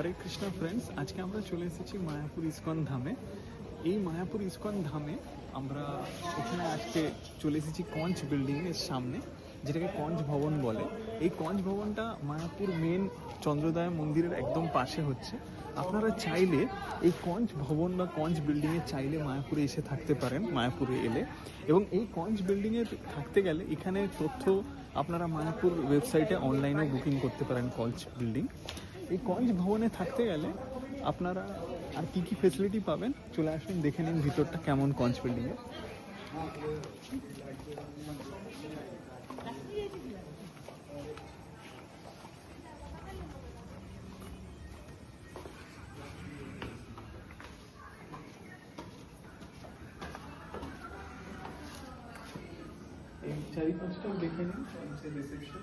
হরে Krishna friends আজকে আমরা চলে এসেছি মায়াপুর ইস্কন ধামে। এই মায়াপুর ইস্কন ধামে আমরা এখানে আজকে চলে এসেছি কঞ্চ বিল্ডিং এর সামনে, যেটাকে কঞ্চ ভবন বলে। এই কঞ্চ ভবনটা মায়াপুর মেন চন্দ্রোদয় মন্দিরের একদম পাশে হচ্ছে। আপনারা চাইলে এই কঞ্চ ভবন বা কঞ্চ বিল্ডিংয়ে চাইলে মায়াপুরে এসে থাকতে পারেন, মায়াপুরে এলে। এবং এই কঞ্চ বিল্ডিংয়ে থাকতে গেলে এখানে তথ্য আপনারা মায়াপুর ওয়েবসাইটে অনলাইনে বুকিং করতে পারেন কঞ্চ বিল্ডিং এই কঞ্চ ভবনে থাকতে গেলে আপনারা আর কি কি ফেসিলিটি পাবেন? চলে আসুন, দেখে নিন ভিতরটা কেমন কঞ্চ বিল্ডিংয়ে এই চারিপাশটাও দেখে নিন কঞ্চের রিসেপশন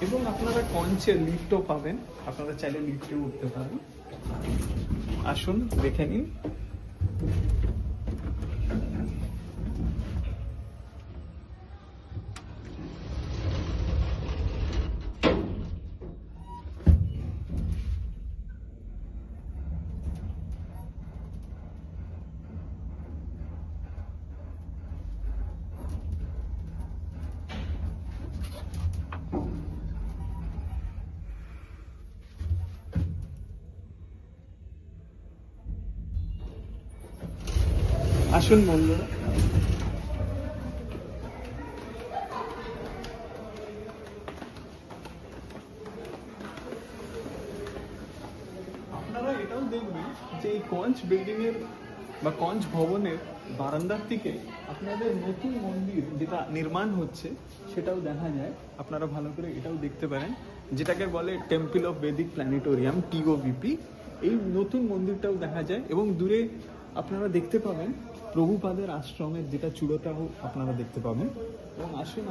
এবং আপনারা কঞ্চে লিফটও পাবেন। আপনারা চাইলে লিফটে উঠতে পারেন। আসুন দেখে নিন। আসুন বন্ধুরা। আপনারা এটাও দেখবেন যে এই কঞ্চ বিল্ডিং এর বা কঞ্চ ভবনের বারান্দার থেকে আপনাদের নতুন মন্দির যেটা নির্মাণ হচ্ছে, সেটাও দেখা যায়। আপনারা ভালো করে এটাও দেখতে পারেন, যেটাকে বলে temple of Vedic planetarium TOVP এই নতুন মন্দিরটাও দেখা যায় এবং দূরে আপনারা দেখতে পাবেন প্রভুপাদের আশ্রমের যেটা চূড়োটাও আপনারা দেখতে পাবেন। এবং আসুন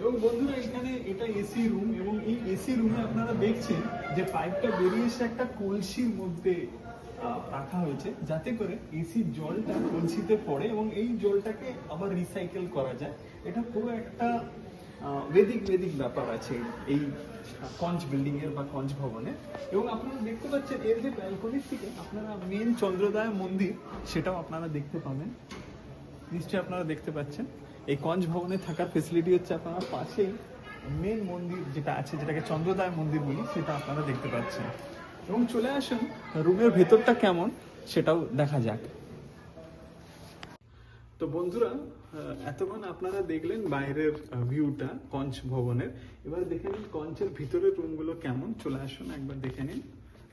এবং বন্ধুরা, এখানে এটা এসি রুম এবং এই এসি রুমে আপনারা দেখছেন যে পাইপটা বেরিয়ে এসে একটা কলসির মধ্যে রাখা হয়েছে। যাতে করে এসির জলটা কলসিতে পড়ে এবং এই জলটাকে আবার রিসাইকেল করা যায়। এটা পুরো একটা বেদিক বেদিক ব্যাপার আছে এই কঞ্চ বিল্ডিং এর বা কঞ্চ ভবনে। এবং আপনারা দেখতে পাচ্ছেন, এর যে ব্যালকনির থেকে আপনারা মেন চন্দ্রদায় মন্দির, সেটাও আপনারা দেখতে পাবেন। নিশ্চয়ই আপনারা দেখতে পাচ্ছেন। এই কঞ্জ ভবনে থাকার ফেসিলিটি হচ্ছে আপনারা পাশেই মেন মন্দির যেটা আছে, যেটাকে চন্দ্রদায় মন্দির বলি, সেটা আপনারা দেখতে পাচ্ছেন। এবং চলে আসুন, রুমের ভেতরটা কেমন, সেটাও দেখা যাক। তো বন্ধুরা এতক্ষণ আপনারা দেখলেন বাইরের ভিউটা কঞ্চ ভবনের। এবার দেখে নিন কঞ্চের ভিতরের রুমগুলো কেমন। চলে আসুন, একবার দেখে নিন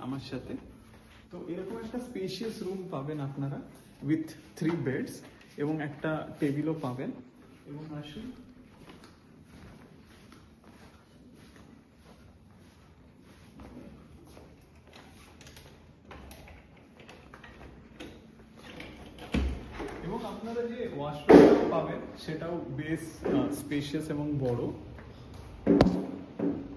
আমার সাথে। তো এরকম একটা স্পেশিয়াস রুম পাবেন আপনারা উইথ থ্রি বেডস এবং একটা টেবিলও পাবেন। এবং আসুন এবং আপনারা যে ওয়াশরুমটাও পাবেন সেটাও বেশ স্পেশিয়াস এবং বড়।